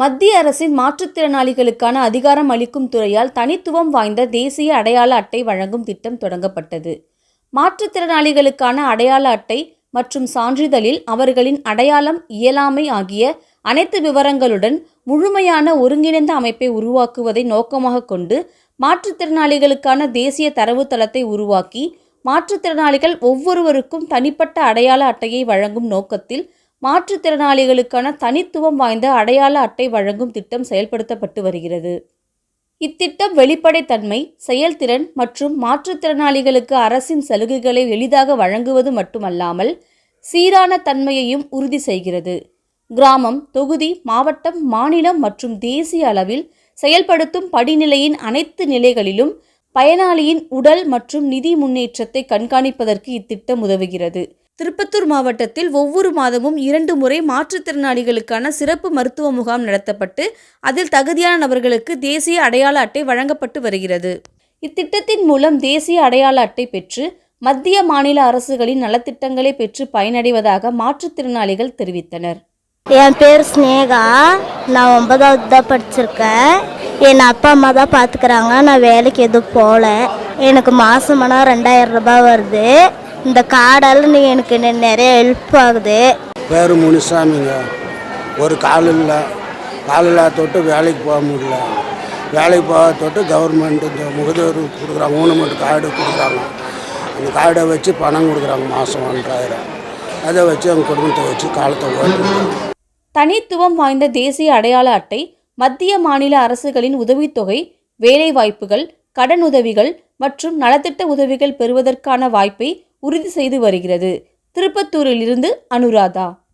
மத்திய அரசின் மாற்றுத்திறனாளிகளுக்கான அதிகாரம் அளிக்கும் துறையால் தனித்துவம் வாய்ந்த தேசிய அடையாள அட்டை வழங்கும் திட்டம் தொடங்கப்பட்டது. மாற்றுத்திறனாளிகளுக்கான அடையாள அட்டை மற்றும் சான்றிதழில் அவர்களின் அடையாளம் இயலாமை ஆகிய அனைத்து விவரங்களுடன் முழுமையான ஒருங்கிணைந்த அமைப்பை உருவாக்குவதை நோக்கமாக கொண்டு மாற்றுத்திறனாளிகளுக்கான தேசிய தரவுத்தளத்தை உருவாக்கி மாற்றுத்திறனாளிகள் ஒவ்வொருவருக்கும் தனிப்பட்ட அடையாள அட்டையை வழங்கும் நோக்கத்தில் மாற்றுத்திறனாளிகளுக்கான தனித்துவம் வாய்ந்த அடையாள அட்டை வழங்கும் திட்டம் செயல்படுத்தப்பட்டு வருகிறது. இத்திட்டம் வெளிப்படைத்தன்மை செயல்திறன் மற்றும் மாற்றுத்திறனாளிகளுக்கு அரசின் சலுகைகளை எளிதாக வழங்குவது மட்டுமல்லாமல் சீரான தன்மையையும் உறுதி செய்கிறது. கிராமம் தொகுதி மாவட்டம் மாநிலம் மற்றும் தேசிய அளவில் செயல்படுத்தும் படிநிலையின் அனைத்து நிலைகளிலும் பயனாளியின் உடல் மற்றும் நிதி முன்னேற்றத்தை கண்காணிப்பதற்கு இத்திட்டம் உதவுகிறது. திருப்பத்தூர் மாவட்டத்தில் ஒவ்வொரு மாதமும் இரண்டு முறை மாற்றுத்திறனாளிகளுக்கான சிறப்பு மருத்துவ முகாம் நடத்தப்பட்டு அதில் தகுதியான நபர்களுக்கு தேசிய அடையாள அட்டை வழங்கப்பட்டு வருகிறது. இத்திட்டத்தின் மூலம் தேசிய அடையாள அட்டை பெற்று மத்திய மாநில அரசுகளின் நலத்திட்டங்களை பெற்று பயனடைவதாக மாற்றுத்திறனாளிகள் தெரிவித்தனர். என் பேர் ஸ்னேகா நான் ஒன்பதாவது தான் படிச்சிருக்கேன். என் அப்பா அம்மா தான் பார்த்துக்கிறாங்க. நான் வேலைக்கு எதுவும் போகல. எனக்கு மாதமானா ரெண்டாயிரம் ரூபாய் வருது. இந்த கார்டால் நீ எனக்கு நிறைய ஹெல்ப் ஆகுது. பேர் முனிசாமிங்க ஒரு கால் இல்லை. கால் இல்லாத தொட்டு வேலைக்கு போக முடியல. வேலைக்கு போக தொட்டு கவர்மெண்ட் இந்த முகதூர் கொடுக்குறாங்க. ஊனமட்டு கார்டு கொடுக்குறாங்க. அந்த கார்டை வச்சு பணம் கொடுக்குறாங்க. மாதம் ஒன்றாயிரம். அதை வச்சு அவங்க குடும்பத்தை வச்சு காலத்தை ஓட்டுறோம் தனித்துவம் வாய்ந்த தேசிய அடையாள அட்டை மத்திய மாநில அரசுகளின் உதவித்தொகை வேலைவாய்ப்புகள் கடன் உதவிகள் மற்றும் நலத்திட்ட உதவிகள் பெறுவதற்கான வாய்ப்பை உறுதி செய்து வருகிறது. திருப்பத்தூரிலிருந்து அனுராதா.